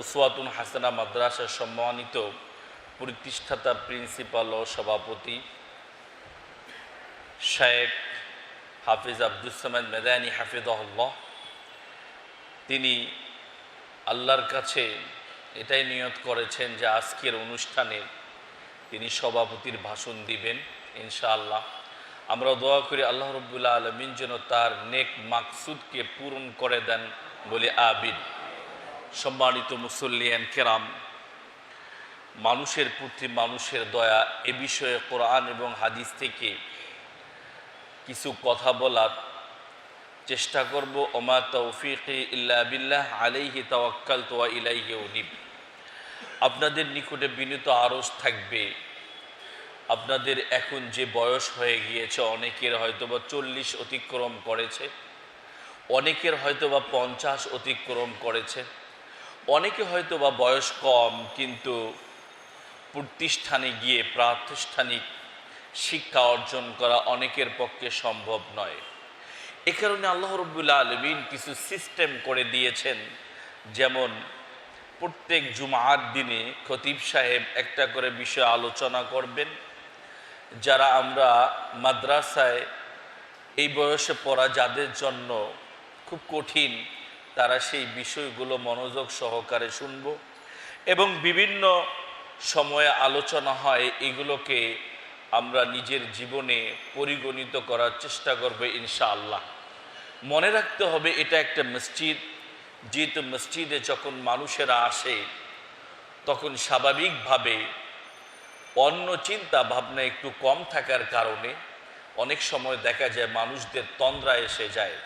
উসওয়াতুন হাসানা মাদ্রাসার সম্মানিত প্রতিষ্ঠাতা, প্রিন্সিপাল ও সভাপতি শেখ হাফিজ আব্দুল সামাদ মেদানি হাফিজহল্লাহ। তিনি আল্লাহর কাছে এটাই নিয়ত করেছেন যে আজকের অনুষ্ঠানে তিনি সভাপতির ভাষণ দিবেন, ইনশাআল্লাহ। আমরা দোয়া করি আল্লাহ রব্বুল্লাহ আলমিন যেন তার নেক মাকসুদকে পূরণ করে দেন বলে আবিদ সম্মানিত মুসল্লিয়ান কেরাম, মানুষের প্রতি মানুষের দয়া এ বিষয়ে কোরআন এবং হাদিস থেকে কিছু কথা বলার চেষ্টা করব। ওমা তৌফিক ইল্লা বিল্লাহ, আলাইহি তাওয়াক্কাল তোয়া ইলাইহি উনিব। আপনাদের নিকটে বিনীত আরজ থাকবে, আপনাদের এখন যে বয়স হয়ে গিয়েছে, অনেকের হয়তোবা চল্লিশ অতিক্রম করেছে, অনেকের হয়তোবা পঞ্চাশ অতিক্রম করেছে। অনেকে হয়তো বা বয়স কম, কিন্তু প্রতিষ্ঠানে গিয়ে প্রাতিষ্ঠানিক শিক্ষা অর্জন করা অনেকের পক্ষে সম্ভব নয়। এ কারণে আল্লাহ রব্বুল্লা আলমিন কিছু সিস্টেম করে দিয়েছেন। যেমন, প্রত্যেক জুমার দিনে খতিব সাহেব একটা করে বিষয় আলোচনা করবেন। যারা আমরা মাদ্রাসায় এই বয়সে পড়া যাদের জন্য খুব কঠিন তারা সেই বিষয়গুলো মনোযোগ সহকারে শুনব এবং বিভিন্ন সময়ে আলোচনা হয়, এগুলোকে আমরা নিজের জীবনে পরিগণিত করার চেষ্টা করব ইনশাআল্লাহ। মনে রাখতে হবে, এটা একটা মসজিদ। যেহেতু মসজিদে যখন মানুষেরা আসে, তখন স্বাভাবিকভাবে অন্য চিন্তা ভাবনা একটু কম থাকার কারণে অনেক সময় দেখা যায় মানুষদের তন্দ্রা এসে যায়।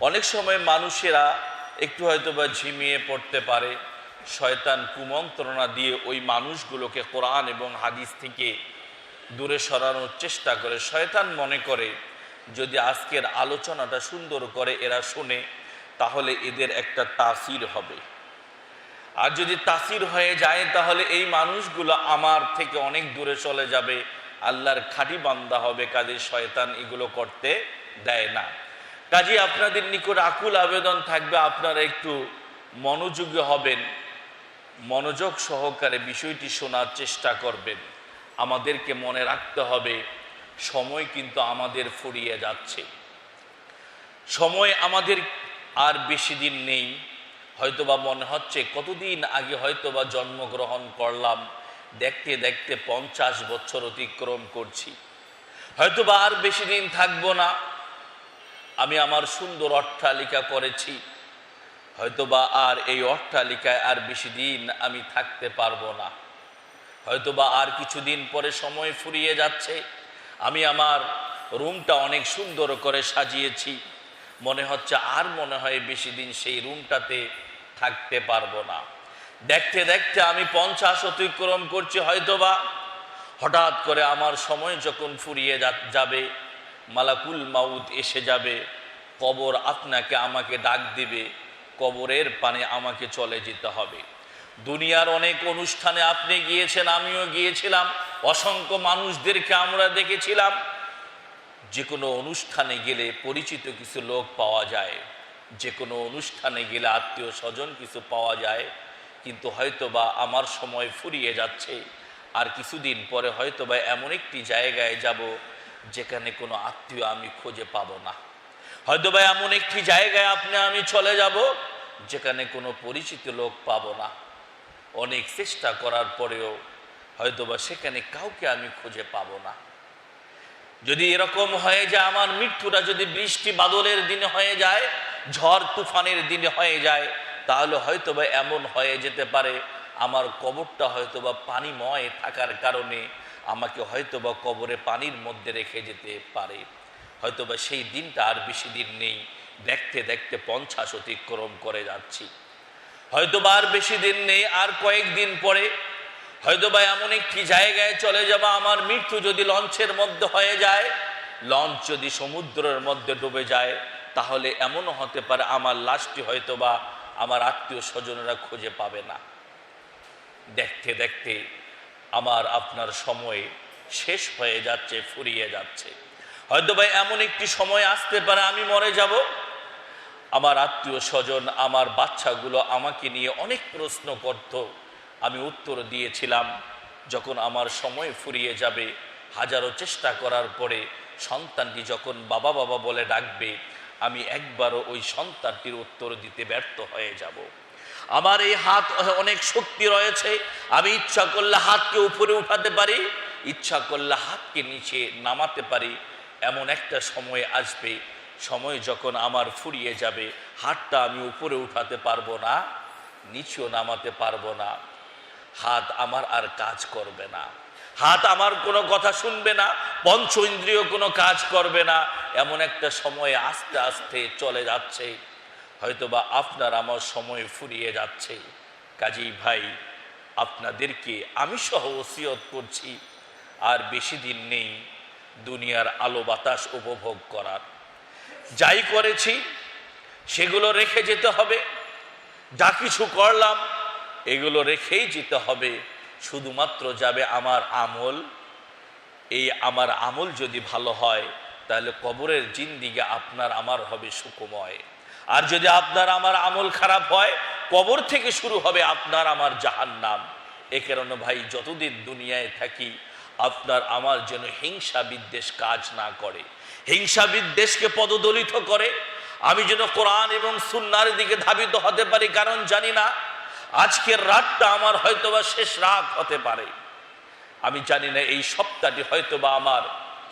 অনেক সময় মানুষেরা একটু হয়তো বা ঝিমিয়ে পড়তে পারে। শয়তান কুমন্ত্রণা দিয়ে ওই মানুষগুলোকে কোরআন এবং হাদিস থেকে দূরে সরানোর চেষ্টা করে। শয়তান মনে করে, যদি আজকের আলোচনাটা সুন্দর করে এরা শোনে, তাহলে এদের একটা তাসির হবে। আর যদি তাসির হয়ে যায়, তাহলে এই মানুষগুলো আমার থেকে অনেক দূরে চলে যাবে। আল্লাহর খাঁটি বান্দা হবে, কাজে শয়তান এগুলো করতে দেয় না। কাজে আপনাদের নিকট আকুল আবেদন থাকবে, আপনারা একটু মনোযোগী হবেন, মনোযোগ সহকারে বিষয়টি শোনার চেষ্টা করবেন। আমাদেরকে মনে রাখতে হবে, সময় কিন্তু আমাদের ফুরিয়ে যাচ্ছে। সময় আমাদের আর বেশি দিন নেই, হয়তোবা মনে হচ্ছে কতদিন আগে হয়তোবা জন্মগ্রহণ করলাম, দেখতে দেখতে পঞ্চাশ বছর অতিক্রম করছি। হয়তোবা আর বেশি দিন থাকব না আমি আমার সুন্দর অট্টালিকা করেছি হয়তোবা আর এই অট্টালিকায় আর বেশি দিন আমি থাকতে পারব না। হয়তোবা আর কিছুদিন পরে সময় ফুরিয়ে যাচ্ছে। আমি আমার রুমটা অনেক সুন্দর করে সাজিয়েছি। মনে হচ্ছে আর মনে হয় বেশি দিন সেই রুমটাতে থাকতে পারব না। দেখতে দেখতে আমি পঞ্চাশ অতিক্রম করছি, হয়তোবা হঠাৎ করে আমার সময় যখন ফুরিয়ে যাবে মালাকুল মাউদ এসে যাবে, কবর আপনাকে আমাকে ডাক দিবে, কবরের পানে আমাকে চলে যেতে হবে। দুনিয়ার অনেক অনুষ্ঠানে আপনি গিয়েছেন, আমিও গিয়েছিলাম, অসংখ্য মানুষদেরকে আমরা দেখেছিলাম। যে কোনো অনুষ্ঠানে গেলে পরিচিত কিছু লোক পাওয়া যায় যে কোনো অনুষ্ঠানে গেলে আত্মীয় স্বজন কিছু পাওয়া যায়, কিন্তু হয়তোবা আমার সময় ফুরিয়ে যাচ্ছে, আর কিছুদিন পরে হয়তোবা এমন একটি জায়গায় যাব যেখানে কোনো আত্মীয় আমি খুঁজে পাবো না। হয়তোবা এমন একটি জায়গায় আপনি, আমি চলে যাব, যেখানে কোনো পরিচিত লোক পাবো না। অনেক চেষ্টা করার পরেও হয়তোবা সেখানে কাউকে আমি খুঁজে পাবো না। যদি এরকম হয়ে যায় আমার মৃত্যুটা যদি বৃষ্টি বাদলের দিনে হয়ে যায়, ঝড় তুফানের দিনে হয়ে যায়, তাহলে হয়তোবা এমন হয়ে যেতে পারে, আমার কবরটা হয়তোবা পানিময় থাকার কারণে আমাকে হয়তোবা কবরে পানির মধ্যে রেখে যেতে পারে। হয়তোবা সেই দিনটা আর বেশি দিন নেই। দেখতে দেখতে পঞ্চাশ অতিক্রম করে যাচ্ছি। হয়তোবা আর বেশি দিন নেই, আর কয়েকদিন পরে। হয়তোবা এমন একটি জায়গায় চলে যাবা, আমার মৃত্যু যদি লঞ্চের মধ্যে হয়ে যায়, লঞ্চ যদি সমুদ্রের মধ্যে ডুবে যায়, তাহলে এমনও হতে পারে আমার লাশটি হয়তোবা আমার আত্মীয় স্বজনেরা খুঁজে পাবে না। দেখতে দেখতে আমার আপনার সময় শেষ হয়ে যাচ্ছে, ফুরিয়ে যাচ্ছে। হয়তো ভাই এমন একটি সময় আসতে পারে, আমি মরে যাব। আমার আত্মীয় স্বজন, আমার বাচ্চাগুলো আমাকে নিয়ে অনেক প্রশ্ন করত। আমি উত্তর দিয়েছিলাম, যখন আমার সময় ফুরিয়ে যাবে, হাজারো চেষ্টা করার পরে সন্তানটি যখন বাবা বাবা বলে ডাকবে, আমি একবারও ওই সন্তানটির উত্তর দিতে ব্যর্থ হয়ে যাব। আমার এই হাত অনেক শক্তি রয়েছে, আমি ইচ্ছা করলে হাতকে উপরে উঠাতে পারি, ইচ্ছা করলে হাতকে নিচে নামাতে পারি, এমন একটা সময় আসবে, সময় যখন আমার ফুরিয়ে যাবে, হাতটা আমি উপরে উঠাতে পারব না, নিচেও নামাতে পারব না, হাত আমার আর কাজ করবে না, হাত আমার কোনো কথা শুনবে না, পঞ্চ ইন্দ্রিয় কোনো কাজ করবে না, এমন একটা সময় আস্তে আস্তে চলে যাচ্ছে। হয়তোবা আপনার আমার সময় ফুরিয়ে যাচ্ছে। কাজী ভাই, আপনাদেরকে আমি সহ ওসিয়ত করছি। আর বেশি দিন নেই, দুনিয়ার আলো বাতাস উপভোগ করার। যাই করেছি, সেগুলো রেখে যেতে হবে। যা কিছু করলাম, এগুলো রেখেই যেতে হবে। শুধুমাত্র যাবে আমার আমল। এই আমার আমল যদি ভালো হয়, তাহলে কবরের জিন্দিগি আপনার, আমার হবে সুখময় আর যদি আপনার আমার আমল খারাপ হয়, কবর থেকে শুরু হবে আপনার আমার জাহান নাম এ কারণে ভাই, যতদিন দুনিয়ায় থাকি, আপনার আমার যেন হিংসা বিদ্বেষ কাজ না করে। হিংসা বিদ্বেষকে পদদলিত করে। আমি যেন কোরআন এবং সুন্নার দিকে ধাবিত হতে পারি, কারণ জানি না, আজকের রাতটা আমার হয়তোবা শেষ রাত হতে পারে। আমি জানি না, এই সপ্তাহটি হয়তোবা আমার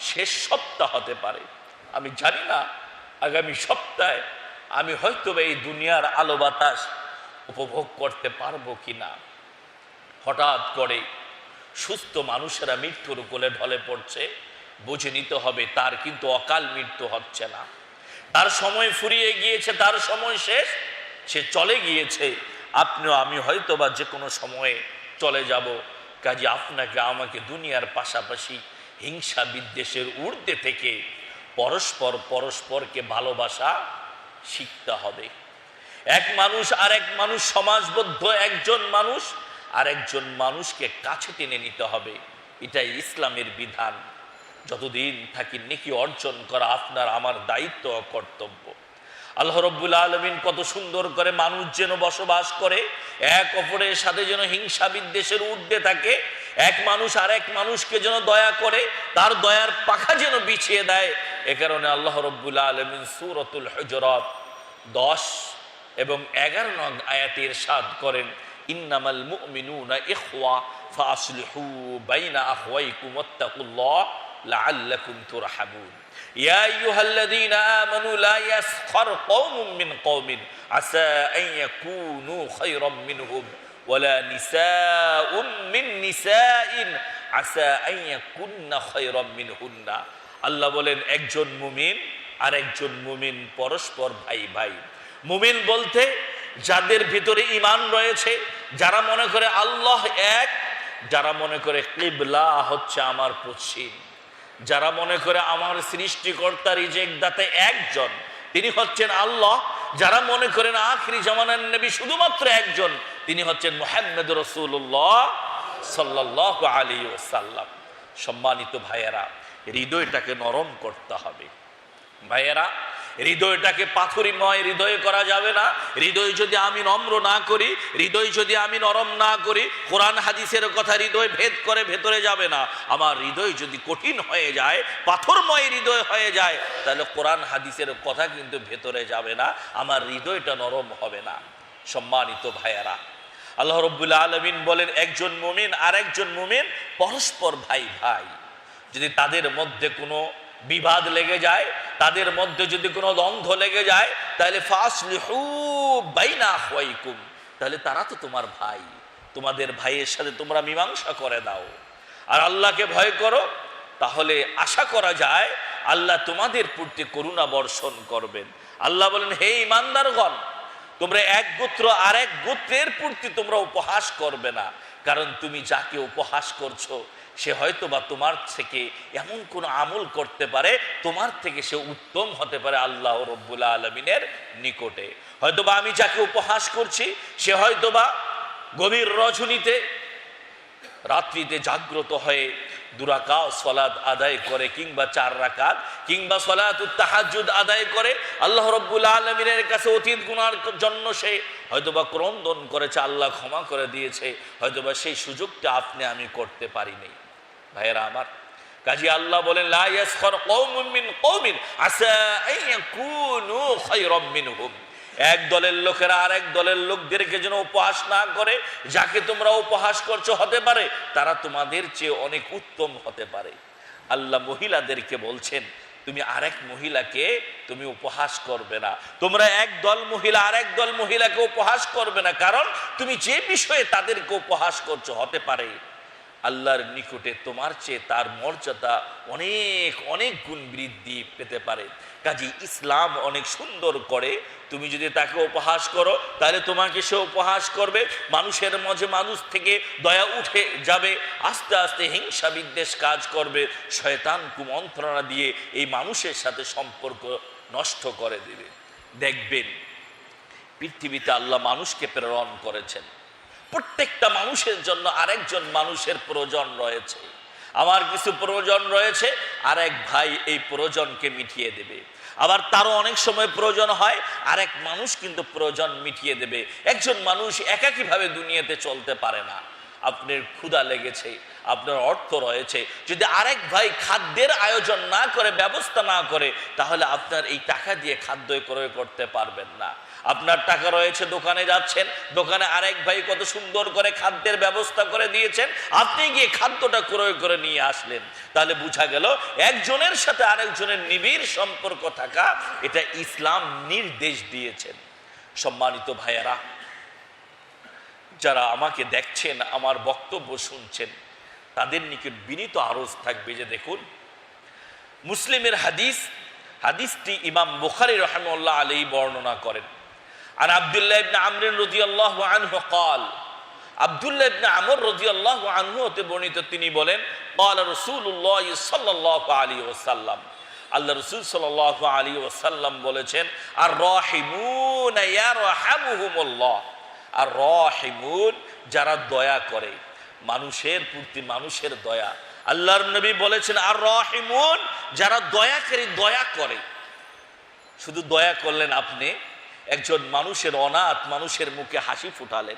শেষ সপ্তাহ হতে পারে। আমি জানি না, আগামী সপ্তাহে আমি হয়তোবা এই দুনিয়ার আলো বাতাস উপভোগ করতে পারব কি না হঠাৎ করে সুস্থ মানুষেরা মৃত্যুর কোলে ঢলে পড়ছে, বুঝে নিতে হবে তার কিন্তু অকাল মৃত্যু হচ্ছে না। তার সময় ফুরিয়ে গিয়েছে, তার সময় শেষ, সে চলে গিয়েছে। আপনিও, আমি হয়তো বা যে কোনো সময়ে চলে যাব, কাজে আপনাকে, আমাকে দুনিয়ার পাশাপাশি হিংসা বিদ্বেষের ঊর্ধ্বে থেকে পরস্পর পরস্পরকে ভালোবাসা শিখতে হবে। এক মানুষ আর এক মানুষ সমাজবদ্ধ, একজন মানুষ আর একজন মানুষকে কাছে টেনে নিতে হবে। এটাই ইসলামের বিধান। যতদিন থাকি নেকি অর্জন করা আপনার আমার দায়িত্ব ও কর্তব্য। আল্লাহ রব্বুল আলমিন কত সুন্দর করে মানুষ যেন বসবাস করে, এক অপরের সাথে যেন হিংসা বিদ্বেষের ঊর্ধ্বে থাকে, এক মানুষ আর এক মানুষকে যেন দয়া করে, তার দয়ার পাখা যেন বিছিয়ে দেয় এ কারণে আল্লাহ রব্বুল আলমিন সুরতুল হজরত দশ এবং এগারো নং আয়াতের সাদ করেন, ইন্নামাল মুমিনুনা ইখওয়া ফাসলিহু বাইনা আখওয়াইকুম ওয়াত্তাকুল্লাহ লাআল্লাকুম তুরহামুন। ইয়া আইয়ুহাল্লাযীনা আমানু লা ইয়াসখার কওমুম মিন কওমিন, আসা আন ইয়াকুনু খায়রাম মিনহুম ওয়ালা নিসাউম মিন নিসাইন, আসা আন ইয়াকুননা খায়রাম মিনহুন্না। আল্লাহ বলেন, একজন মুমিন আর একজন মুমিন পরস্পর ভাই ভাই। মুমিন বলতে যাদের ভিতরে ইমান রয়েছে, যারা মনে করে আল্লাহ এক, যারা মনে করে কিবলা হচ্ছে আমার পশ্চিম। যারা মনে করে আমার সৃষ্টিকর্তা রিজেক দাতে একজন, তিনি হচ্ছেন আল্লাহ। যারা মনে করেন আখরি জামানার নবী শুধুমাত্র একজন, তিনি হচ্ছেন মোহাম্মদ রসুল্লাহ সাল্লাহ আলী ওসাল্লাম সম্মানিত ভাইয়েরা হৃদয়টাকে নরম করতে হবে। ভাইয়েরা, হৃদয়টাকে পাথরিময় হৃদয় করা যাবে না। হৃদয় যদি আমি নম্র না করি, হৃদয় যদি আমি নরম না করি, কোরআন হাদিসের কথা হৃদয় ভেদ করে ভেতরে যাবে না। আমার হৃদয় যদি কঠিন হয়ে যায়, পাথরময় হৃদয় হয়ে যায়, তাহলে কোরআন হাদিসের কথা কিন্তু ভেতরে যাবে না। আমার হৃদয়টা নরম হবে না। সম্মানিত ভাইয়েরা, আল্লাহ রব্বুল্লা আলমিন বলেন, একজন মুমিন আর একজন মুমিন পরস্পর ভাই ভাই যদি তাদের মধ্যে কোনো বিবাদ লেগে যায়, তাদের মধ্যে যদি কোনো দ্বন্দ্ব লেগে যায়, তাহলে তাহলে তারা তো তোমার ভাই। তোমাদের ভাইয়ের সাথে তোমরা মীমাংসা করে দাও। আর আল্লাহকে ভয় করো, তাহলে আশা করা যায় আল্লাহ তোমাদের প্রতি করুণা বর্ষণ করবেন। আল্লাহ বলেন, হে ইমানদারগণ, তোমরা এক গোত্র আর এক গোত্রের প্রতি তোমরা উপহাস করবে না, কারণ তুমি যাকে উপহাস করছ সে হয়তো বা তোমার থেকে এমন কোন আমল করতে পারে, তোমার থেকে সে উত্তম হতে পারে আল্লাহ রব্বুল্লা আলমিনের নিকটে। হয়তোবা আমি যাকে উপহাস করছি, সে হয়তোবা গভীর রজনীতে, রাত্রিতে জাগ্রত হয়ে দুরাকা সলাদ আদায় করে কিংবা চার রাকাত কিংবা সলাত তাহাজুদ আদায় করে আল্লাহ রব্বুল আলমিনের কাছে অতীত গুণার জন্য সে হয়তোবা ক্রন্দন করেছে, আল্লাহ ক্ষমা করে দিয়েছে, হয়তোবা সেই সুযোগটা আপনি আমি করতে পারিনি। ভাইয়েরা আমার। কাজী আল্লাহ বলেন এক দলের লোকেরা আর এক দলের লোকদেরকে যেন উপহাস না করে, যাকে তোমরা উপহাস করছ হতে পারে, তারা তোমাদের চেয়ে অনেক উত্তম হতে পারে। আল্লাহ মহিলাদেরকে বলছেন, তুমি আরেক মহিলাকে, তুমি উপহাস করবে না। তোমরা এক দল মহিলা আরেক দল মহিলাকে উপহাস করবে না, কারণ তুমি যে বিষয়ে তাদেরকে উপহাস করছ হতে পারে আল্লাহর নিকটে তোমার চেয়ে তার মর্যাদা অনেক অনেক গুণ বৃদ্ধি পেতে পারে। কাজী ইসলাম অনেক সুন্দর করে, তুমি যদি তাকে উপহাস করো, তাহলে তোমাকে সে উপহাস করবে। মানুষের মাঝে মানুষ থেকে দয়া উঠে যাবে, আস্তে আস্তে হিংসা বিদ্বেষ কাজ করবে। শয়তান কুমন্ত্রণা দিয়ে এই মানুষের সাথে সম্পর্ক নষ্ট করে দেবে। দেখবেন, পৃথিবীতে আল্লাহ মানুষকে প্রেরণ করেছেন। প্রত্যেকটা মানুষের জন্য আরেকজন মানুষের প্রয়োজন রয়েছে। আমার কিছু প্রয়োজন রয়েছে আর এক ভাই এই প্রয়োজনকে মিটিয়ে দেবে। আবার তারও অনেক সময় প্রয়োজন হয় আর এক মানুষ কিন্তু প্রয়োজন মিটিয়ে দেবে। একজন মানুষ একাকীভাবে দুনিয়াতে চলতে পারে না। আপনার ক্ষুধা লেগেছে, আপনার অর্থ রয়েছে। যদি আরেক ভাই খাদ্যের আয়োজন না করে, ব্যবস্থা না করে, তাহলে আপনার এই টাকা দিয়ে খাদ্য ক্রয় করতে পারবেন না। আপনার টাকা রয়েছে, দোকানে যাচ্ছেন, দোকানে আরেক ভাই কত সুন্দর করে খাদ্যের ব্যবস্থা করে দিয়েছেন, আপনি গিয়ে খাদ্যটা ক্রয় করে নিয়ে আসলেন। তাহলে বোঝা গেল, একজনের সাথে আরেকজনের নিবিড় সম্পর্ক থাকা, এটা ইসলাম নির্দেশ দিয়েছেন। সম্মানিত ভাইয়ারা যারা আমাকে দেখছেন, আমার বক্তব্য শুনছেন, তাদের নিকট বিনীত আরজ থাকবে যে দেখুন, মুসলিমের হাদিস, হাদিসটি ইমাম বুখারি রহমুল্লাহ আলী বর্ণনা করেন। আর আবদুল্লাহ ইবনা আমরিন রদিয়াল্লাহ আনহু কল আবদুল্লাহ ইবনা আমর আল্লাহ আনহু হতে বর্ণিত তিনি বলেন কল রসুল্লাহ সাল্লাহ আলী ওসাল্লাম আল্লাহ রসুল সাল্লাহ আলী ওসাল্লাম বলেছেন, আর রহিমুন রাহামুহুমুল্লাহ আর রহিমুন, যারা দয়া করে। মানুষের প্রতি মানুষের দয়া। আল্লাহর নবী বলেছেন, আর রহিমুন, যারা দয়া করে দয়া করে। শুধু দয়া করলেন আপনি? একজন মানুষের অনাথ মানুষের মুখে হাসি ফুটালেন।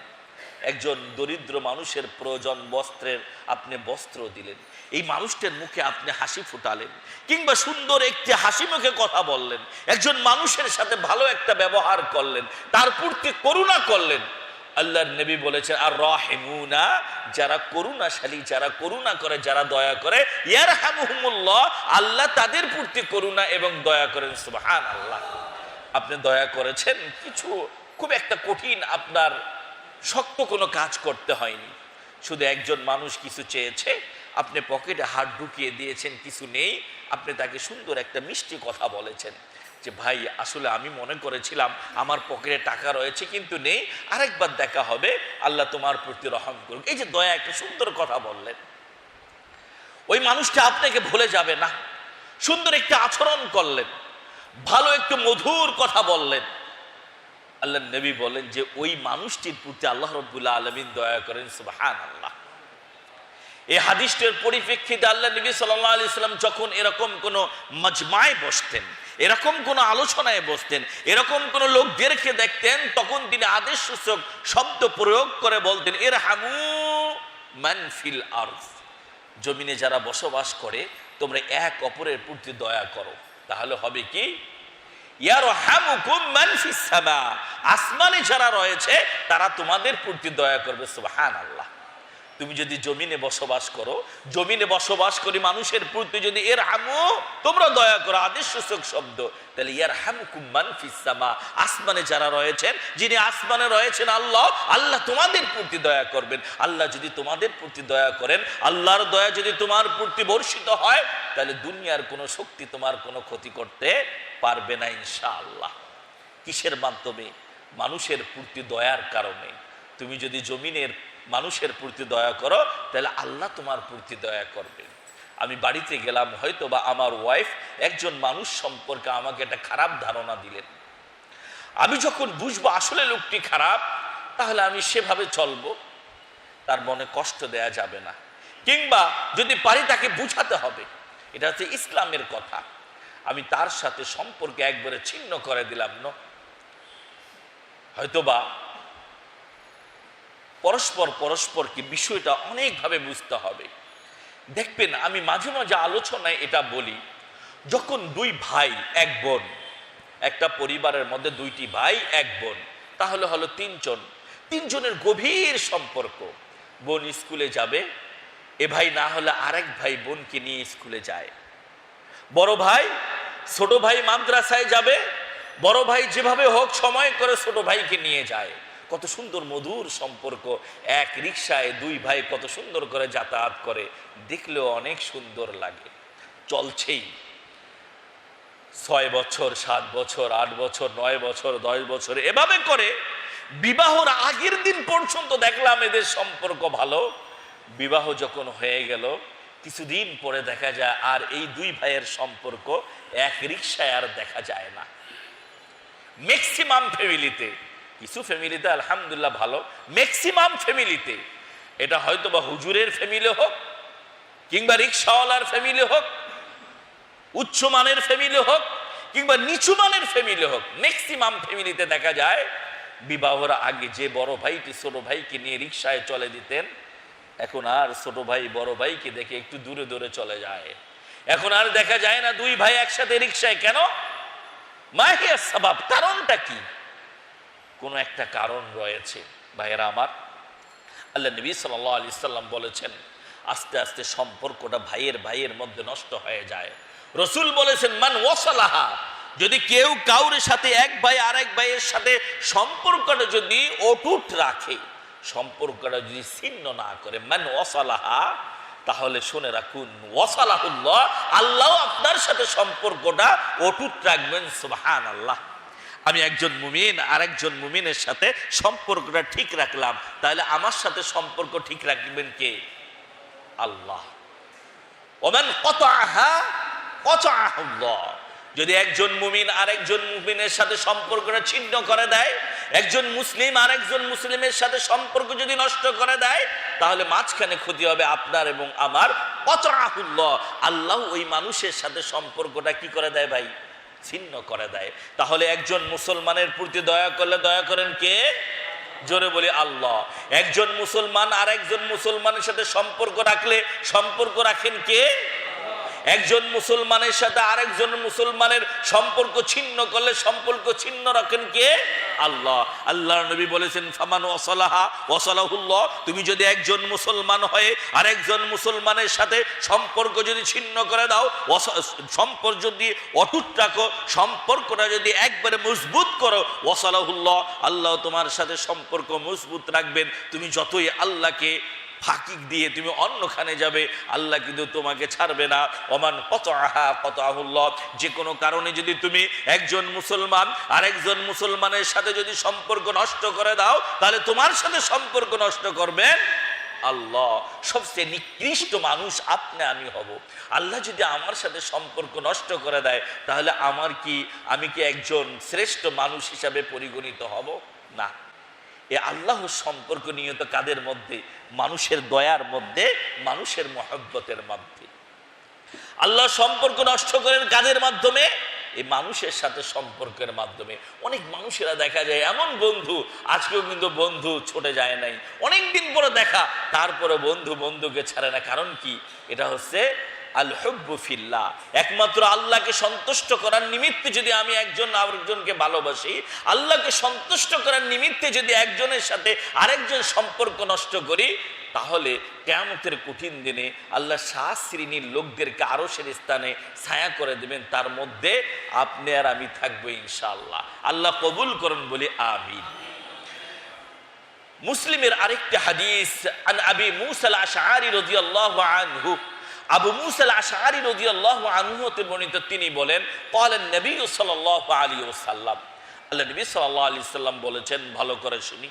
একজন দরিদ্র মানুষের প্রয়োজন বস্ত্রের আপনি বস্ত্র দিলেন। এই মানুষটার মুখে আপনি হাসি ফুটালেন। কিংবা সুন্দর একটি হাসি মুখে কথা বললেন। একজন মানুষের সাথে ভালো একটা ব্যবহার করলেন। তার প্রতি করুণা করলেন। আল্লাহর নবী বলেছেন, আর রহেমুনা, যারা করুণাশালী, যারা করুণা করে, যারা দয়া করে ইয়ার হামুহুমুল্লাহ আল্লাহ তাদের প্রতি করুণা এবং দয়া করেন সুবহান আল্লাহ আপনি দয়া করেছেন, কিছু, খুব একটা কঠিন আপনার শক্ত কোনো কাজ করতে হয়নি। শুধু একজন মানুষ কিছু চেয়েছে, আপনি পকেটে হাত ঢুকিয়ে দিয়েছেন, কিছু নেই, আপনি তাকে সুন্দর একটা মিষ্টি কথা বলেছেন। যে ভাই, আসলে আমি মনে করেছিলাম আমার পকেটে টাকা রয়েছে, কিন্তু নেই। আরেকবার দেখা হবে, আল্লাহ তোমার প্রতি রহম করুক। এই যে দয়া, একটা সুন্দর কথা বললেন। ওই মানুষটা আপনাকে ভুলে যাবে না। সুন্দর একটা আচরণ করলেন। ভালো একটু মধুর কথা বললেন। আল্লাহ নবী বলেন যে, ওই মানুষটির প্রতি আল্লাহ রব্বুল্লাহ আলমিন দয়া করেন সুবাহান আল্লাহ এই হাদিসটির পরিপ্রেক্ষিতে আল্লাহ নবী সাল্লাহ আলি সাল্লাম যখন এরকম কোনো মজমায় বসতেন এরকম কোনো আলোচনায় বসতেন, এরকম কোনো লোকদেরকে দেখতেন, তখন তিনি আদেশ সূচক শব্দ প্রয়োগ করে বলতেন এর হামু মানফিল আর্ফ জমিনে যারা বসবাস করে, তোমরা এক অপরের প্রতি দয়া করো। তাহলে হবে কি? আসমানে যারা রয়েছে, তারা তোমাদের প্রতি দয়া করবে সুবাহান আল্লাহ তুমি যদি জমিনে বসবাস করো, জমিনে বসবাস করি মানুষের প্রতি যদি এর হামু তোমরা দয়া করো আদেশ সূচক শব্দ। তাহলে ইয়ার হামুকুম ফিসামা আসমানে যারা রয়েছেন, যিনি আসমানে রয়েছেন আল্লাহ আল্লাহ তোমাদের প্রতি দয়া করবেন। আল্লাহ যদি তোমাদের প্রতি দয়া করেন, আল্লাহর দয়া যদি তোমার প্রতি বর্ষিত হয়, তাহলে দুনিয়ার কোনো শক্তি তোমার কোনো ক্ষতি করতে পারবে না ইনশাআল্লাহ। কিসের মাধ্যমে? মানুষের প্রতি দয়ার কারণে। তুমি যদি জমিনের মানুষের প্রতি দয়া করো, তাহলে আল্লাহ তোমার প্রতি দয়া করবে। আমি বাড়িতে গেলাম হয়তো বা আমার ওয়াইফ একজন মানুষ সম্পর্কে আমাকে একটা খারাপ ধারণা দিলেন। আমি যখন বুঝব আসলে লোকটি খারাপ, তাহলে আমি সেভাবে চলবো। তার মনে কষ্ট দেয়া যাবে না। কিংবা যদি পারি তাকে বুঝাতে হবে, এটা হচ্ছে ইসলামের কথা। আমি তার সাথে সম্পর্কে একবারে ছিন্ন করে দিলাম, না। হয়তোবা পরস্পর পরস্পরকে বিষয়টা অনেকভাবে বুঝতে হবে। দেখবেন, আমি মাঝে মাঝে আলোচনায় এটা বলি, যখন দুই ভাই এক বোন, একটা পরিবারের মধ্যে দুইটি ভাই এক বোন, তাহলে হলো তিনজন। তিনজনের গভীর সম্পর্ক। বোন স্কুলে যাবে, এ ভাই না হলে আরেক ভাই বোনকে নিয়ে স্কুলে যায়। বড় ভাই, ছোট ভাই মাদ্রাসায় যাবে, বড় ভাই যেভাবে হোক সময় করে ছোট ভাইকে নিয়ে যায়। কত সুন্দর মধুর সম্পর্ক। এক রিক্সায় দুই ভাই কত সুন্দর করে যাতায়াত করে। দেখলেও অনেক সুন্দর লাগে। চলছেই। ছয় বছর, সাত বছর, আট বছর, নয় বছর, দশ বছর, এভাবে করে বিবাহর আগের দিন পর্যন্ত দেখলাম এদের সম্পর্ক ভালো। বিবাহ যখন হয়ে গেল, কিছুদিন পরে দেখা যায় আর এই দুই ভাইয়ের সম্পর্ক এক রিক্সায় আর দেখা যায় না। ম্যাক্সিমাম ফ্যামিলিতে কিছু ফ্যামিলিতে আলহামদুলিল্লাহ ভালো। ম্যাক্সিমাম ফ্যামিলিতে। এটা হয়তো বা হুজুরের ফ্যামিলি হোক, কিংবা রিক্সাওয়ালার ফ্যামিলি হোক, উচ্চমানের ফ্যামিলি হোক, কিংবা নিচু মানের ফ্যামিলি হোক ম্যাক্সিমাম ফ্যামিলিতে দেখা যায়, বিবাহর আগে যে বড় ভাইটি ছোট ভাইকে নিয়ে রিক্সায় চলে দিতেন, এখন আর ছোট ভাই, বড় ভাইকে দেখে একটু দূরে দূরে চলে যায়। এখন আর দেখা যায় না দুই ভাই একসাথে রিক্সায়। কেন? মাহিয়া সবাব কারণটা কি? কোনো একটা কারণ রয়েছে। ভাইয়েরা আমার, আল্লাহ নবী সাল্লাহ আলি সাল্লাম বলেছেন, আস্তে আস্তে সম্পর্কটা ভাইয়ের ভাইয়ের মধ্যে নষ্ট হয়ে যায়। রসুল বলেছেন, মান ওয়াসালাহা যদি কেউ কাউরের সাথে এক ভাই আরেক ভাইয়ের সাথে সম্পর্কটা যদি অটুট রাখে, সম্পর্কটা যদি ছিন্ন না করে, মান ওয়াসালাহা তাহলে শুনে রাখুন, ওয়াসালাহুল্লাহ আল্লাহ আপনার সাথে সম্পর্কটা অটুট রাখবেন সুবহান আল্লাহ আমি একজন মুমিন আর একজন মুমিনের সাথে সম্পর্কটা ঠিক রাখলাম। তাহলে আমার সাথে সম্পর্ক ঠিক রাখবেন কে? আল্লাহ। ওমেন কত আহা কত আহুল্লাহ যদি একজন মুমিন আর একজন মুমিনের সাথে সম্পর্কটা ছিন্ন করে দেয়, একজন মুসলিম আর একজন মুসলিমের সাথে সম্পর্ক যদি নষ্ট করে দেয়, তাহলে মাঝখানে ক্ষতি হবে আপনার এবং আমার। কত আহুল্লাহ আল্লাহ ওই মানুষের সাথে সম্পর্কটা কি করে দেয় ভাই? ছিন্ন করে দেয়। তাহলে একজন মুসলমানের প্রতি দয়া করলে দয়া করেন কে? জোরে বলি আল্লাহ। একজন মুসলমান আর একজন মুসলমানের সাথে সম্পর্ক রাখলে সম্পর্ক রাখেন কে? একজন মুসলমানের সাথে আরেকজন মুসলমানের সম্পর্ক ছিন্ন করলে সম্পর্ক ছিন্ন রাখেন কে? আল্লাহ। আল্লাহ নবী বলেছেন, ফামান ওসলাহা ওসলাহুল্লাহ তুমি যদি একজন মুসলমান হয়ে আরেকজন মুসলমানের সাথে সম্পর্ক যদি ছিন্ন করে দাও সম্পর্ক যদি অটুট রাখো, সম্পর্কটা যদি একবারে মজবুত করো ওসলাহুল্লাহ আল্লাহ তোমার সাথে সম্পর্ক মজবুত রাখবেন। তুমি যতই আল্লাহকে ফাঁকি দিয়ে তুমি অন্যখানে যাবে, আল্লাহ কিন্তু তোমাকে ছাড়বে না। অমান কত আহা কত আহুল্লাহ যে কোনো কারণে যদি তুমি একজন মুসলমান আর একজন মুসলমানের সাথে যদি সম্পর্ক নষ্ট করে দাও, তাহলে তোমার সাথে সম্পর্ক নষ্ট করবেন আল্লাহ, সবচেয়ে নিকৃষ্ট মানুষ আপনি, আমি হব। আল্লাহ যদি আমার সাথে সম্পর্ক নষ্ট করে দেয়, তাহলে আমার কি, আমি কি একজন শ্রেষ্ঠ মানুষ হিসাবে পরিগণিত হব? না। এ আল্লাহর সম্পর্ক নিয়ত কাদের মধ্যে? মানুষের দয়ার মধ্যে, মানুষের মহব্বতের মধ্যে। আল্লাহ সম্পর্ক নষ্ট করেন কাদের মাধ্যমে? এই মানুষের সাথে সম্পর্কের মাধ্যমে। অনেক মানুষেরা দেখা যায়, এমন বন্ধু, আজকেও কিন্তু বন্ধু ছুটে যায় নাই। অনেক দিন পরে দেখা, তারপরে বন্ধু বন্ধুকে ছাড়ে না। কারণ কি? এটা হচ্ছে আল হব্বু ফিল্লাহ। একমাত্র আল্লাহকে সন্তুষ্ট করার নিমিত্তে যদি আমি একজন আরেকজনকে ভালোবাসি, আল্লাহকে সন্তুষ্ট করার নিমিত্তে যদি একজনের সাথে আরেকজন সম্পর্ক নষ্ট করি, তাহলে কঠিন দিনে আল্লাহ শাহ শ্রেণির লোকদেরকে আরও সের স্থানে ছায়া করে দেবেন। তার মধ্যে আপনি আর আমি থাকব ইনশাআল্লাহ। আল্লাহ কবুল করুন বলি আমিন। মুসলিমের আরেকটি হাদিস, আন আবি মুসাল রাদিয়াল্লাহু আনহু আবু মুসাল আশআরি রাদিয়াল্লাহু আনহু হতে বর্ণিত তিনি বলেন, ক্বালেন নবী সাল্লাল্লাহু আলাইহি ওয়াসাল্লাম। আল্লাহ নবী সাল্লাল্লাহু আলাইহি সাল্লাম বলেছেন, ভালো করে শুনি।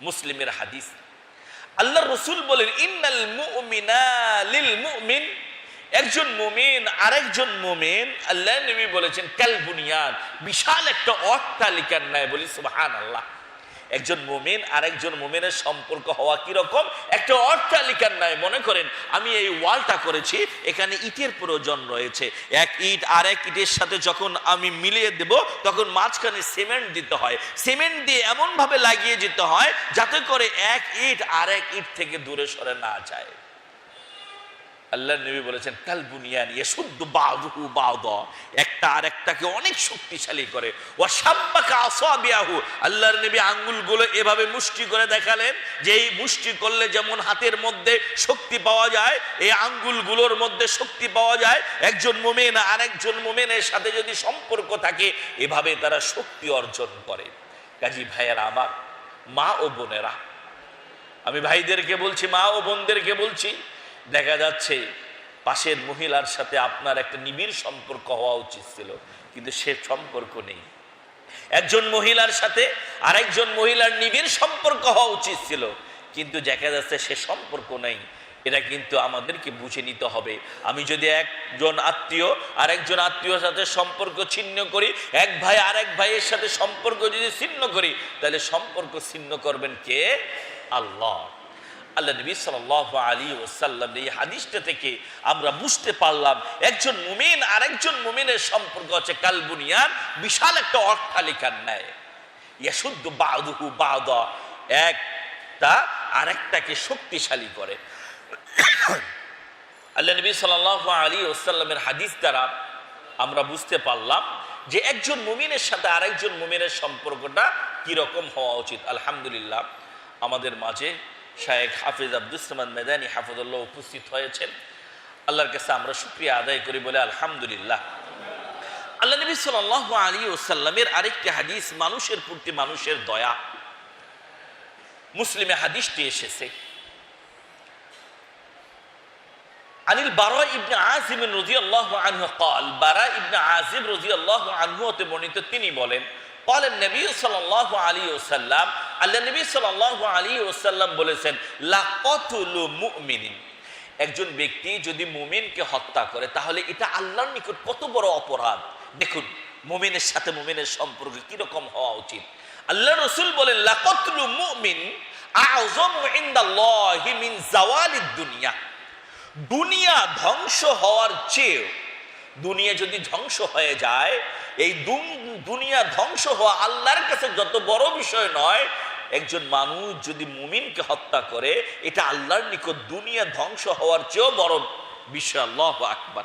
মুসলিমের হাদিস। আল্লাহ রসুল বলেন, ইন্নাল মুমিনা লিল মুমিন। একজন মুমিন, আরেকজন মুমিন, আল্লাহ নবী বলেছেন, কাল বুনিয়াদ। বিশাল একটা অট্টালিকার ন্যায় বলি সুবহান আল্লাহ একজন মুমিন আর একজন মুমিনের সম্পর্ক হওয়া কীরকম? একটা অট্টালিকার নাই মনে করেন, আমি এই ওয়ালটা করেছি, এখানে ইটের প্রয়োজন রয়েছে। এক ইট আর এক ইটের সাথে যখন আমি মিলিয়ে দেব, তখন মাঝখানে সিমেন্ট দিতে হয়। সিমেন্ট দিয়ে এমনভাবে লাগিয়ে যেতে হয়, যাতে করে এক ইট আর এক ইট থেকে দূরে সরে না যায়। আল্লাহ নবী বলেছেন, কাল বুনিয়ান শুদ্ধ বাদহু বাদ। একটা আর একটাকে অনেক শক্তিশালী করে। ও সাব্বাকা আসাবিয়াহু। আল্লাহর নবী আঙ্গুলগুলো এভাবে মুষ্টি করে দেখালেন, যে এই মুষ্টি করলে যেমন হাতের মধ্যে শক্তি পাওয়া যায়, এই আঙ্গুলগুলোর মধ্যে শক্তি পাওয়া যায়। একজন মোমেন আর একজন মোমেনের সাথে যদি সম্পর্ক থাকে, এভাবে তারা শক্তি অর্জন করে। কাজী ভাইয়েরা আমার, মা ও বোনেরা, আমি ভাইদেরকে বলছি, মা ও বোনদেরকে বলছি দেখা যাচ্ছে পাশের মহিলার সাথে আপনার একটা নিবিড় সম্পর্ক হওয়া উচিত ছিল, কিন্তু সে সম্পর্ক নেই। একজন মহিলার সাথে আরেকজন মহিলার নিবিড় সম্পর্ক হওয়া উচিত ছিল, কিন্তু দেখা যাচ্ছে সে সম্পর্ক নেই। এটা কিন্তু আমাদেরকে বুঝে নিতে হবে। আমি যদি একজন আত্মীয়, আরেকজন আত্মীয়র সাথে সম্পর্ক ছিন্ন করি, এক ভাই আরেক ভাইয়ের সাথে সম্পর্ক যদি ছিন্ন করি, তাহলে সম্পর্ক ছিন্ন করবেন কে? আল্লাহ। আল্লাহ নবী সাল আলী ওসাল্লাম এই হাদিসটা থেকে আমরা বুঝতে পারলাম, একজন মুমিন আর একজন মুমিনের সম্পর্ক হচ্ছে কালবুনিয়ান বিশাল একটা অট্টালিকার ন্যায়। ইয়াসুদ্দ বাদুহু বাদ, একটা আরেকটাকে শক্তিশালী করে। আল্লাহ নবী সাল আলী ওসাল্লামের হাদিস দ্বারা আমরা বুঝতে পারলাম যে একজন মুমিনের সাথে আরেকজন মুমিনের সম্পর্কটা কীরকম হওয়া উচিত। আলহামদুলিল্লাহ, আমাদের মাঝে শায়েখ হাফিজ আব্দুল সামাদ মেদানি হাফিজুল্লাহ উপস্থিত হয়েছেন আল্লাহর কাছে আমরা শুক্রিয়া আদায় করি বলে আলহামদুলিল্লাহ আল্লাহ নবী সাল আলী ওসাল্লামের আরেকটি হাদিস মানুষের প্রতি মানুষের দয়া মুসলিমে হাদিসটি এসেছে আনিল বারা ইবনে আজিম রাদিয়াল্লাহু আনহু قال বারা ইবনে আজিব রাদিয়াল্লাহু আনহু হতে বর্ণিত তিনি বলেন قال النبي صلى الله عليه وسلم আল্লাহ নবী সাল্লাল্লাহু আলাইহি ওয়াসাল্লাম বলেছেন লাকাতুলু মুমিনিন একজন ব্যক্তি যদি মুমিনকে হত্যা করে তাহলে এটা আল্লাহর নিকট কত বড় অপরাধ দেখুন মুমিনের সাথে মুমিনের সম্পর্ক কিরকম হওয়া উচিত আল্লাহ রসুল বলেন লাকাতুলু মুমিন আযমু ইনদাল্লাহি মিন জাওয়ালিদ দুনিয়া দুনিয়া ধ্বংস হওয়ার চেয়ে দুনিয়া যদি ধ্বংস হয়ে যায়, এই দুনিয়া ধ্বংস হওয়া আল্লাহর কাছে যত বড় বিষয় নয়, একজন মানুষ যদি মুমিনকে হত্যা করে, এটা আল্লাহর নিকট দুনিয়া ধ্বংস হওয়ার চেয়েও বড় বিষয়, আল্লাহ আকবার।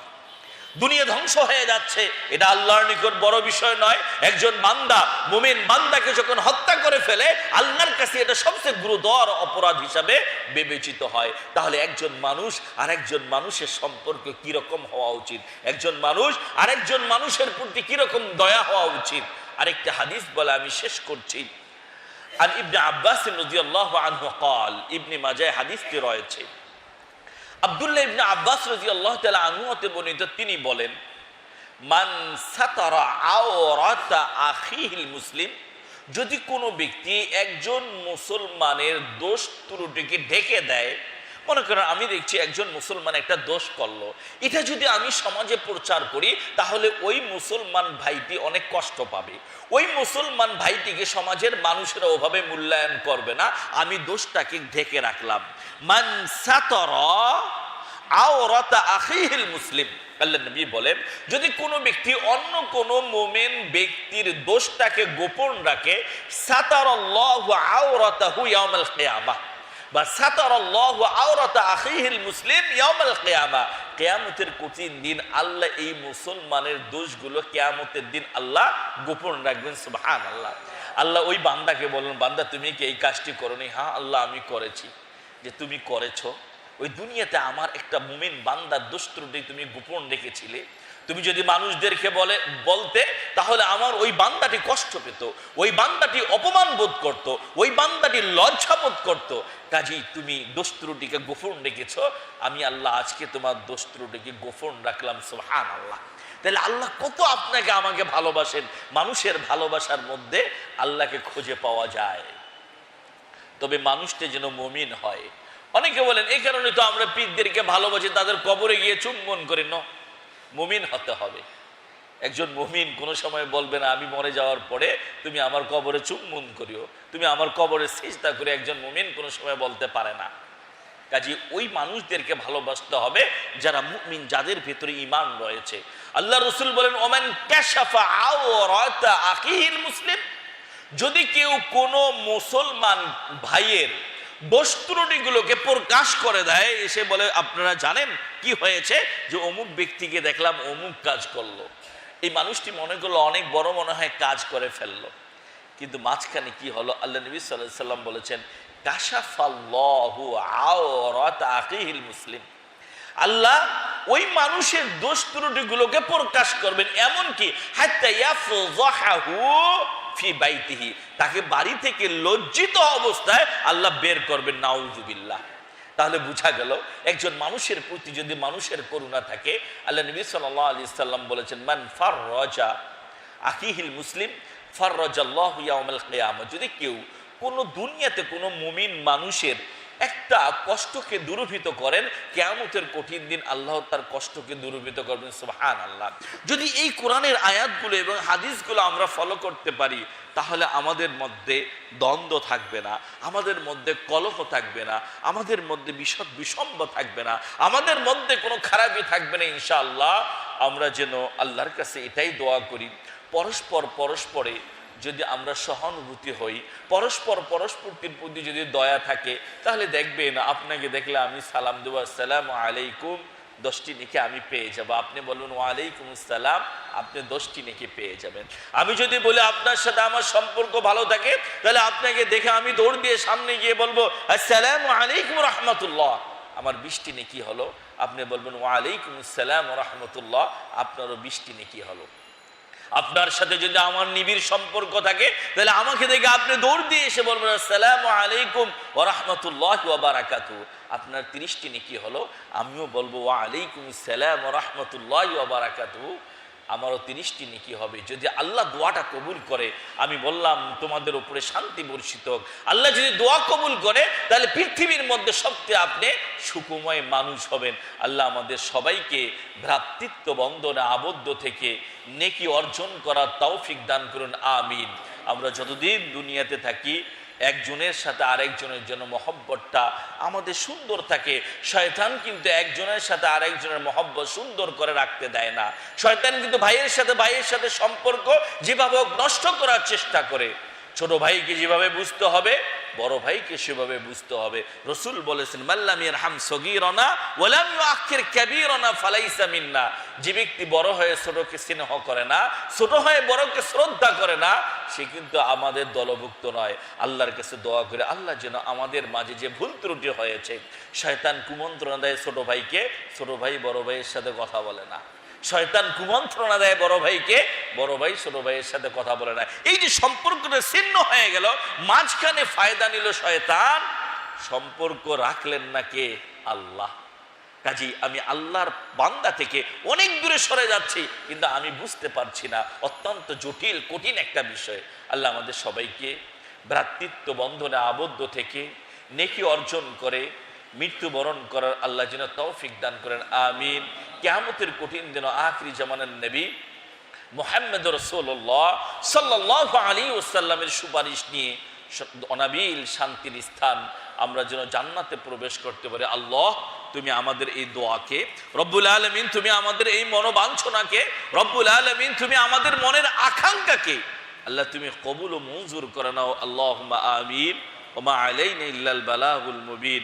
দুনিয়া ধ্বংস হয়ে যাচ্ছে। এটা আল্লাহর নিকট বড় বিষয় নয়। একজন বান্দা, মুমিন বান্দাকে যখন হত্যা করে ফেলে, আল্লাহর কাছে এটা সবচেয়ে গুরুতর অপরাধ হিসাবে বিবেচিত হয়। তাহলে একজন মানুষ আর একজন মানুষের সম্পর্ক কীরকম হওয়া উচিত? একজন মানুষ আর একজন মানুষের প্রতি কীরকম দয়া হওয়া উচিত? আরেকটা হাদিস বলে আমি শেষ করছি। আর ইবনে আব্বাস নদী আনহ কল, ইবনে মাজায় হাদিসটি রয়েছে। আব্দুল্লাহ ইবনে আব্বাস আল্লাহ তালা আনহুতে বর্ণিত তিনি বলেন, মান সাতারা আওরাতা আখিহিল মুসলিম যদি কোনো ব্যক্তি একজন মুসলমানের দোষ ত্রুটিকে ঢেকে দেয় মনে করেন আমি দেখছি একজন মুসলমান একটা দোষ করল। এটা যদি আমি সমাজে প্রচার করি, তাহলে ওই মুসলমান ভাইটি অনেক কষ্ট পাবে। ওই মুসলমান ভাইটিকে সমাজের মানুষেরা ওভাবে মূল্যায়ন করবে না। আমি দোষটাকে ঢেকে রাখলাম। মান সাতরা আওরাতা আখিহিল মুসলিম। আল্লাহ বলেন, যদি কোনো ব্যক্তি অন্য কোনো মোমেন ব্যক্তির দোষটাকে গোপন রাখে সাতারাল্লাহু আওরাতাহু ইয়াউমাল কিয়ামাহ বা সাতারাল্লাহু আওরাতা আখিহিল মুসলিম ইয়াউমাল কিয়ামা। কিয়ামতের কঠিন দিন আল্লাহ এই মুসলমানের দোষগুলো কিয়ামতের দিন আল্লাহ গোপন রাখবেন, সুবহানাল্লাহ। আল্লাহ ওই বান্দাকে বলুন বান্দা, তুমি কি এই কাজটি করনি? হ্যাঁ আল্লাহ, আমি করেছি। যে তুমি করেছ? ওই দুনিয়াতে আমার একটা মুমিন বান্দার দুষ্ট্রুটি তুমি গোপন রেখেছিলে। তুমি যদি মানুষদেরকে বলে, বলতে, তাহলে আমার ওই বান্দাটি কষ্ট পেত, ওই বান্দাটি অপমান বোধ করত, ওই বান্দাটি লজ্জা বোধ করত। কাজেই তুমি দোস্ত্রুটিকে গোপন রেখেছ, আমি আল্লাহ আজকে তোমার দোস্ত্রুটিকে গোপন রাখলাম সোহান আল্লাহ তাহলে আল্লাহ কত আপনাকে আমাকে ভালোবাসেন, মানুষের ভালোবাসার মধ্যে আল্লাহকে খুঁজে পাওয়া যায়। তবে মানুষটা যেন মমিন হয়। অনেকে বলেন এই কারণে তো আমরা পীরদেরকে ভালোবাসি, তাদের কবরে গিয়ে চুম্বন করি। ন। মুমিন হতে হবে। একজন মমিন কোনো সময় বলবে না, আমি মরে যাওয়ার পরে তুমি আমার কবরে চুম্বন করিও, তুমি আমার কবরে চেষ্টা করে একজন মমিন কোনো সময় বলতে পারে না। কাজে ওই মানুষদেরকে ভালোবাসতে হবে যারা মুমিন, যাদের ভেতরে ইমান রয়েছে। আল্লাহ রসুল বলেন, ওমেন ক্যাশাফা মুসলিম। যদি কেউ কোনো মুসলমান ভাইয়ের বস্ত্রটিগুলোকে প্রকাশ করে দেয়। এসে বলে, আপনারা জানেন কি হয়েছে? যে অমুক ব্যক্তিকে দেখলাম অমুক কাজ করল। এই মানুষটি মনে করল, অনেক বড় মনে হয় কাজ করে ফেলল। কিন্তু মাঝখানে কি হলো? আল্লাহ নবী সাল্লাহ সাল্লাম বলেছেন, কাশাফাল্লাহু মুসলিম। আল্লাহ ওই মানুষের দোষ ত্রুটিগুলোকে প্রকাশ করবেন। এমনকি হাত্তা ইয়াফযাহু ফি বাইতিহি, তাকে বাড়ি থেকে লজ্জিত অবস্থায় আল্লাহ বের করবেন নাউজুবিল্লাহ তাহলে বোঝা গেল, একজন মানুষের প্রতি যদি মানুষের করুণা থাকে, আল্লাহ নবী সাল্লাহ আলি সাল্লাম বলেছেন, মান ফার রজা আকিহিল মুসলিম ফার ফাররাজাল্লাহ ইয়াউমাল কেয়ামা। যদি কেউ কোনো দুনিয়াতে কোনো মুমিন মানুষের একটা কষ্টকে দূরভূত করেন, কেয়ামতের কঠিন দিন আল্লাহ তার কষ্টকে দূরভূত করবেন সুবহান আল্লাহ যদি এই কোরআনের আয়াতগুলো এবং হাদিসগুলো আমরা ফলো করতে পারি, তাহলে আমাদের মধ্যে দ্বন্দ্ব থাকবে না, আমাদের মধ্যে কলহ থাকবে না, আমাদের মধ্যে বিষদ বিষম্ব থাকবে না, আমাদের মধ্যে কোনো খারাপই থাকবে না, ইনশাআল্লাহ। আমরা যেন আল্লাহর কাছে এটাই দোয়া করি, পরস্পর পরস্পরে যদি আমরা সহানুভূতি হই, পরস্পর পরস্পরটির প্রতি যদি দয়া থাকে, তাহলে দেখবেন আপনাকে দেখলে আমি সালাম দেবো, আসসালাম আলাইকুম, দশটি নেকি আমি পেয়ে যাব। আপনি বলুন ওয়ালাইকুম আসসালাম, আপনি দশটি নেকি পেয়ে যাবেন। আমি যদি বলি, আপনার সাথে আমার সম্পর্ক ভালো থাকে, তাহলে আপনাকে দেখে আমি দৌড় দিয়ে সামনে গিয়ে বলব, আসসালাম আলাইকুম রহমতুল্লাহ। আমার বৃষ্টি নেকি হলো, আপনি বলবেন, ওয়ালাইকুম আসসালাম রহমতুল্লাহ। আপনারও বৃষ্টি নেকি হলো। আপনার সাথে যদি আমার নিবিড় সম্পর্ক থাকে, তাহলে আমাকে দেখে আপনি দৌড় দিয়ে এসে বলবেন, আসসালাম আলাইকুম ও রহমতুল্লাহ বারাকাতু আপনার তিরিশটি নেকি হলো, আমিও বলব, ওয়া আলাইকুম সালাম ও রহমতুল্লাহ বারাকাতু আমারও তিরিশটি নেকি হবে। যদি আল্লাহ দোয়াটা কবুল করে, আমি বললাম, তোমাদের উপরে শান্তি বর্ষিত হোক। আল্লাহ যদি দোয়া কবুল করে, তাহলে পৃথিবীর মধ্যে সবচেয়ে আপনি সুকুময় মানুষ হবেন। আল্লাহ আমাদের সবাইকে ভ্রাতৃত্ব বন্ধনে আবদ্ধ থেকে নেকি অর্জন করার তৌফিক দান করুন। আমিন। আমরা যতদিন দুনিয়াতে থাকি একজনের সাথে আরেকজনের জন্য মহব্বতটা আমাদের সুন্দর থাকে। শয়তান কিন্তু একজনের সাথে আরেকজনের মহব্বত সুন্দর করে রাখতে দেয় না। শয়তান কিন্তু ভাইয়ের সাথে ভাইয়ের সাথে সম্পর্ক যেভাবে নষ্ট করার চেষ্টা করে। ছোট ভাইকে যেভাবে বুঝতে হবে, বড় ভাইকে সেভাবে বুঝতে হবে। রসুল বলেছেন মাল্লামিয়ার হাম সগিরনা ওলাম আখের ক্যাবিরনা ফালাইসা মিন্না। যে ব্যক্তি বড় হয়ে ছোটকে স্নেহ করে না, ছোট হয়ে বড়কে শ্রদ্ধা করে না, সে কিন্তু আমাদের দলভুক্ত নয়। আল্লাহর কাছে দোয়া করে, আল্লাহ যেন আমাদের মাঝে যে ভুল ত্রুটি হয়েছে, শয়তান কুমন্ত্রণা দেয় ছোট ভাইকে, ছোট ভাই বড় ভাইয়ের সাথে কথা বলে না। শয়তান কুমন্ত্রণা দেয় বড় ভাইকে, বড় ভাই, ছোট ভাইয়ের সাথে কথা বলে না। এই যে সম্পর্কটা ছিন্ন হয়ে গেল, মাঝখানে ফায়দা নিল শয়তান, সম্পর্ক রাখলেন না কে? আল্লাহ। কাজী আমি আল্লাহর বান্দা থেকে অনেক দূরে সরে যাচ্ছি, কিন্তু আমি বুঝতে পারছি না। অত্যন্ত জটিল, কঠিন একটা বিষয়। আল্লাহ আমাদের সবাইকে ভ্রাতৃত্ব বন্ধনে আবদ্ধ থেকে নেকি অর্জন করে মৃত্যুবরণ করার আল্লাহ যেন তৌফিক দান করেন, আমিন। কেয়ামতের কঠিন যেন আখরি জামানের নবী মোহাম্মদ রসোল্লাহ সাল্লাহ আলী ওসাল্লামের সুপারিশ নিয়ে অনাবিল শান্তির স্থান আমরা যেন জান্নাতে প্রবেশ করতে পারি। আল্লাহ, তুমি আমাদের এই দোয়াকে রব্বুল আলমিন, তুমি আমাদের এই মনোবাঞ্ছনাকে রব্বুল আলমিন, তুমি আমাদের মনের আকাঙ্ক্ষাকে আল্লাহ তুমি কবুল ও মঞ্জুর করে নাও। আল্লাহ আমিন। ওমা আলাইন ইল্লাল বালাহুল মুবিন।